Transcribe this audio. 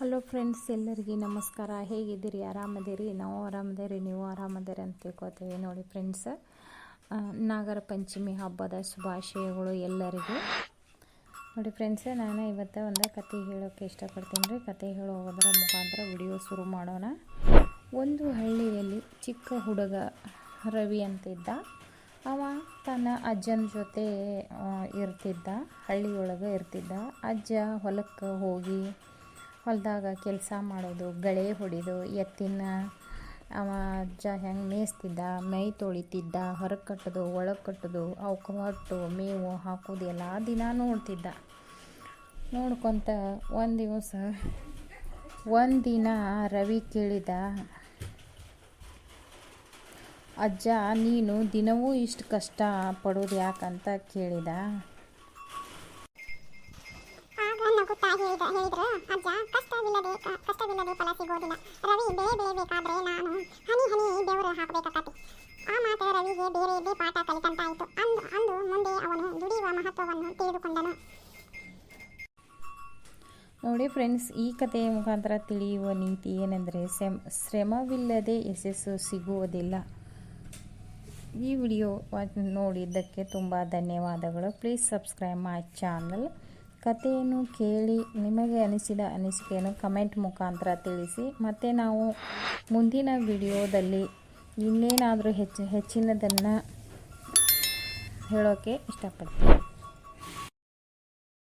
Hello friends ಎಲ್ಲರಿಗೆ ನಮಸ್ಕಾರ. ಹೇಗಿದ್ದೀರಿ? ಆರಾಮದಿರಿ? ನಾವು ಆರಾಮದಿರಿ, ನೀವು ಆರಾಮದಿರಿ ಅಂತ ತಿಳ್ಕೊತೀವಿ ನೋಡಿ ಫ್ರೆಂಡ್ಸ್ ನಾಗರ ಪಂಚಮಿ ಹಬ್ಬದ ಶುಭಾಶಯಗಳು ಎಲ್ಲರಿಗೂ. ನೋಡಿ ಫ್ರೆಂಡ್ಸ್ ನಾನು ಇವತ್ತು ಒಂದು ಕತೆ ಹೇಳೋಕ್ಕೆ ಇಷ್ಟಪಡ್ತೀನಿ ರೀ. ಕತೆ ಹೇಳೋದರ ಮುಖಾಂತರ ವಿಡಿಯೋ ಶುರು ಮಾಡೋಣ. ಒಂದು ಹಳ್ಳಿಯಲ್ಲಿ ಚಿಕ್ಕ ಹುಡುಗ ರವಿ ಅಂತಿದ್ದ. ಅವ ತನ್ನ ಅಜ್ಜನ ಜೊತೆ ಇರ್ತಿದ್ದ, ಹಳ್ಳಿಯೊಳಗೆ ಇರ್ತಿದ್ದ. ಅಜ್ಜ ಹೊಲಕ್ಕೆ ಹೋಗಿ ಹೊಲದಾಗ ಕೆಲಸ ಮಾಡೋದು, ಗಳೆ ಹೊಡಿದು, ಎತ್ತಿನ, ಅವ ಅಜ್ಜ ಹೆಂಗೆ ಮೇಯಿಸ್ತಿದ್ದ ಮೈ ತೊಳಿತಿದ್ದ, ಹೊರಗೆ ಕಟ್ಟೋದು, ಒಳಗೆ ಕಟ್ಟೋದು ಅವಕ್ಕೆ ಹೊಟ್ಟು, ಮೇವು ಹಾಕೋದು ಎಲ್ಲ ದಿನ ನೋಡ್ತಿದ್ದ. ನೋಡ್ಕೊತ ಒಂದು ದಿವಸ ಒಂದಿನ ರವಿ ಕೇಳಿದ, ಅಜ್ಜ, ನೀನು ದಿನವೂ ಇಷ್ಟು ಕಷ್ಟ ಪಡೋದು ಯಾಕಂತ ಕೇಳಿದ. ಹೇಳಿದ್ರು ಅಜ್ಜ ಕಷ್ಟವಿಲ್ಲದೆ ಕಷ್ಟವಿಲ್ಲದೆ ಫಲ ಸಿಗೋದಿಲ್ಲ. ರವಿ ಬೆಳೆ ಬೆಳೆಯಬೇಕಾದ್ರೆ ನಾನು. ಹನಿ ಹನಿ, ಬೆವರು ಹಾಕಬೇಕಾಗತ್ತೆ ಆ ಮಾತು ರವಿಗೆ ಬೇರೆಯದೇ ಪಾಠ ಕಲಿತಂತಾಯಿತು. ಅಂದು ಅಂದು ಮುಂದೆ ಅವನು ದುಡಿಯುವ ಮಹತ್ವವನ್ನು ತಿಳಿದುಕೊಂಡನು. ನೋಡಿ ಫ್ರೆಂಡ್ಸ್, ಈ ಕಥೆಯ ಮುಖಾಂತರ ತಿಳಿಯುವ ನೀತಿ ಏನೆಂದರೆ ಶ್ರಮ ಶ್ರಮವಿಲ್ಲದೆ ಯಶಸ್ಸು ಸಿಗುವುದಿಲ್ಲ. ಈ ವಿಡಿಯೋ ನೋಡಿದ್ದಕ್ಕೆ ತುಂಬ ಧನ್ಯವಾದಗಳು. ಪ್ಲೀಸ್ ಸಬ್ಸ್ಕ್ರೈಬ್ ಮೈ ಚಾನಲ್ ಕಥೆಯನ್ನು ಕೇಳಿ ನಿಮಗೆ ಅನಿಸಿದ ಅನಿಸಿಕೆಯನ್ನು ಕಮೆಂಟ್ ಮುಖಾಂತರ ತಿಳಿಸಿ. ಮತ್ತು ನಾವು ಮುಂದಿನ ವಿಡಿಯೋದಲ್ಲಿ ಇನ್ನೇನಾದರೂ ಹೆಚ್ಚು ಹೆಚ್ಚಿನದನ್ನು ಹೇಳೋಕ್ಕೆ ಇಷ್ಟಪಡ್ತೀನಿ.